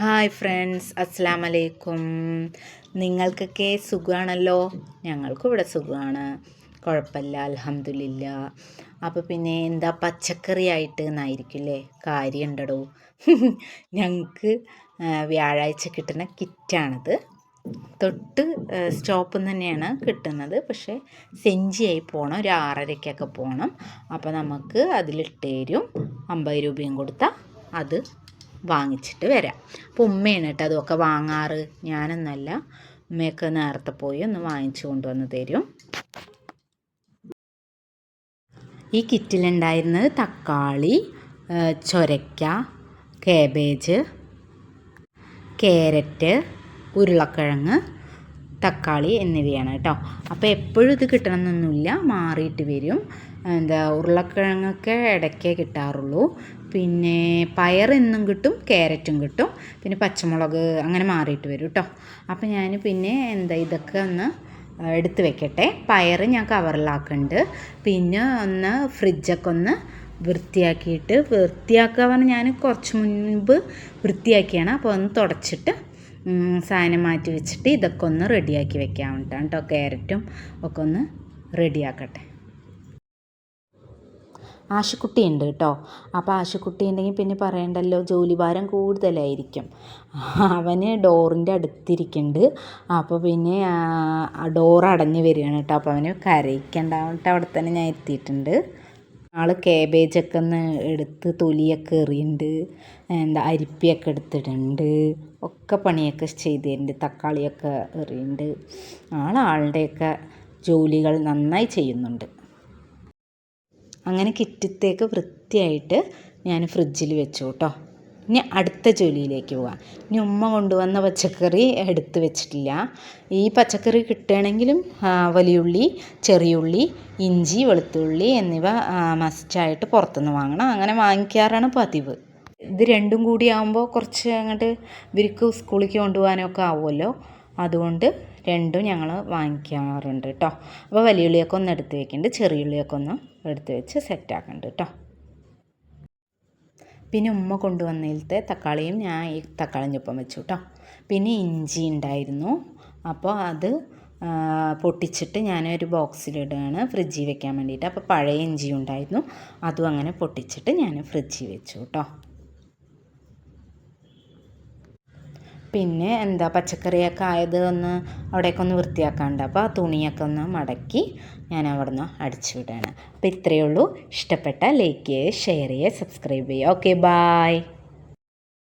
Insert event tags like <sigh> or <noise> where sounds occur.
Hi friends അസ്സാം വലൈക്കും നിങ്ങൾക്കൊക്കെ സുഖമാണല്ലോ ഞങ്ങൾക്കും ഇവിടെ സുഖമാണ്. കുഴപ്പമില്ല അലഹമില്ല അപ്പോൾ പിന്നെ എന്താ പച്ചക്കറി ആയിട്ട് എന്നായിരിക്കില്ലേ? കാര്യമുണ്ടടോ. <laughs> ഞങ്ങൾക്ക് വ്യാഴാഴ്ച കിട്ടുന്ന കിറ്റാണിത്. തൊട്ട് സ്റ്റോപ്പിൽ തന്നെയാണ് കിട്ടുന്നത്. പക്ഷേ സെഞ്ചിയായി പോകണം ഒരു ആറരയ്ക്കൊക്കെ പോകണം അപ്പോൾ നമുക്ക് അതിലിട്ട് തരും. അമ്പത് രൂപയും കൊടുത്താൽ അത് വാങ്ങിച്ചിട്ട് വരാം. അപ്പോൾ ഉമ്മയാണ് കേട്ടോ അതൊക്കെ വാങ്ങാറ്. ഞാനൊന്നല്ല. ഉമ്മയൊക്കെ നേരത്തെ പോയി ഒന്ന് വാങ്ങിച്ചു കൊണ്ടുവന്ന് തരും. ഈ കിറ്റിലുണ്ടായിരുന്നത് തക്കാളി ചൊരയ്ക്ക കേബേജ് കാരറ്റ് ഉരുളക്കിഴങ്ങ് തക്കാളി എന്നിവയാണ് കേട്ടോ. അപ്പോൾ എപ്പോഴും ഇത് കിട്ടണമെന്നൊന്നുമില്ല. മാറിയിട്ട് വരും. എന്താ ഉരുളക്കിഴങ്ങൊക്കെ ഇടയ്ക്കേ കിട്ടാറുള്ളൂ. പിന്നെ പയർ എന്നും കിട്ടും ക്യാരറ്റും കിട്ടും. പിന്നെ പച്ചമുളക് അങ്ങനെ മാറിയിട്ട് വരും കേട്ടോ. അപ്പോൾ ഞാൻ പിന്നെ എന്താ ഇതൊക്കെ ഒന്ന് എടുത്ത് വെക്കട്ടെ. പയർ ഞാൻ കവറിലാക്കുന്നുണ്ട് പിന്നെ ഒന്ന് ഫ്രിഡ്ജൊക്കെ ഒന്ന് വൃത്തിയാക്കിയിട്ട് വൃത്തിയാക്കുക പറഞ്ഞാൽ ഞാൻ കുറച്ച് മുൻപ് വൃത്തിയാക്കിയാണ്. അപ്പോൾ ഒന്ന് തുടച്ചിട്ട് സാധനം മാറ്റി വെച്ചിട്ട് ഇതൊക്കെ ഒന്ന് റെഡിയാക്കി വെക്കാൻ കേട്ടോ. ക്യാരറ്റും ഒക്കെ ഒന്ന് റെഡിയാക്കട്ടെ. ആശുക്കുട്ടി ഉണ്ട് കേട്ടോ. അപ്പോൾ ആശുക്കുട്ടി ഉണ്ടെങ്കിൽ പിന്നെ പറയണ്ടല്ലോ ജോലിഭാരം കൂടുതലായിരിക്കും. അവന് ഡോറിന്റെ അടുത്തിരിക്കുന്നുണ്ട്. അപ്പോൾ പിന്നെ ഡോർ അടഞ്ഞു വരികയാണ് കേട്ടോ. അപ്പോൾ അവന് കരയിക്കണ്ടാവട്ടെ അവിടെ തന്നെ ഞാൻ എത്തിയിട്ടുണ്ട്. ആൾ കേബേജൊക്കെ ഒന്ന് എടുത്ത് തൊലിയൊക്കെ എറിയുന്നുണ്ട് എന്താ അരിപ്പിയൊക്കെ എടുത്തിട്ടുണ്ട് ഒക്കെ പണിയൊക്കെ ചെയ്തിട്ടുണ്ട്. തക്കാളിയൊക്കെ എറിയുന്നുണ്ട് ആൾ ആളുടെയൊക്കെ ജോലികൾ നന്നായി ചെയ്യുന്നുണ്ട്. അങ്ങനെ കിറ്റത്തേക്ക് വൃത്തിയായിട്ട് ഞാൻ ഫ്രിഡ്ജിൽ വെച്ചു കേട്ടോ ഇനി അടുത്ത ജോലിയിലേക്ക് പോവാം ഇനി ഉമ്മ കൊണ്ടുവന്ന പച്ചക്കറി എടുത്ത് വെച്ചിട്ടില്ല. ഈ പച്ചക്കറി കിട്ടുകയാണെങ്കിലും വലിയുള്ളി ചെറിയുള്ളി ഇഞ്ചി വെളുത്തുള്ളി എന്നിവ മസ്റ്റായിട്ട് പുറത്തുനിന്ന് വാങ്ങണം. അങ്ങനെ വാങ്ങിക്കാറാണ് പതിവ്. ഇത് രണ്ടും കൂടി ആകുമ്പോൾ കുറച്ച് അങ്ങോട്ട് ഇവർക്ക് സ്കൂളിലേക്ക് കൊണ്ടുപോകാനൊക്കെ ആവുമല്ലോ. അതുകൊണ്ട് രണ്ടും ഞങ്ങൾ വാങ്ങിക്കാറുണ്ട് കേട്ടോ അപ്പോൾ വലിയ ഉള്ളിയൊക്കെ ഒന്ന് എടുത്ത് വെക്കുന്നുണ്ട് ചെറിയ ഉള്ളിയൊക്കെ ഒന്ന് എടുത്ത് വെച്ച് സെറ്റാക്കുന്നുണ്ട് കേട്ടോ പിന്നെ ഉമ്മ കൊണ്ടുവന്നതിലത്തെ തക്കാളിയും ഞാൻ ഈ തക്കാളി ഒപ്പം വെച്ചു കേട്ടോ പിന്നെ ഇഞ്ചി ഉണ്ടായിരുന്നു. അപ്പോൾ അത് പൊട്ടിച്ചിട്ട് ഞാനൊരു ബോക്സിലിടുകയാണ് ഫ്രിഡ്ജിൽ വെക്കാൻ വേണ്ടിയിട്ട്. അപ്പോൾ പഴയ ഇഞ്ചി ഉണ്ടായിരുന്നു. അതും അങ്ങനെ പൊട്ടിച്ചിട്ട് ഞാൻ ഫ്രിഡ്ജിൽ വെച്ചു കേട്ടോ പിന്നെ എന്താ പച്ചക്കറിയൊക്കെ ആയത് ഒന്ന് അവിടെയൊക്കെ ഒന്ന് വൃത്തിയാക്കാണ്ട്. അപ്പോൾ ആ തുണിയൊക്കെ ഒന്ന് മടക്കി ഞാൻ അവിടെ നിന്ന് അടിച്ചു വിടുകയാണ് അപ്പോൾ ഇത്രയേ ഉള്ളൂ. ഇഷ്ടപ്പെട്ട ലൈക്ക് ചെയ്യുക ഷെയർ ചെയ്യുക സബ്സ്ക്രൈബ് ചെയ്യുക. Okay bye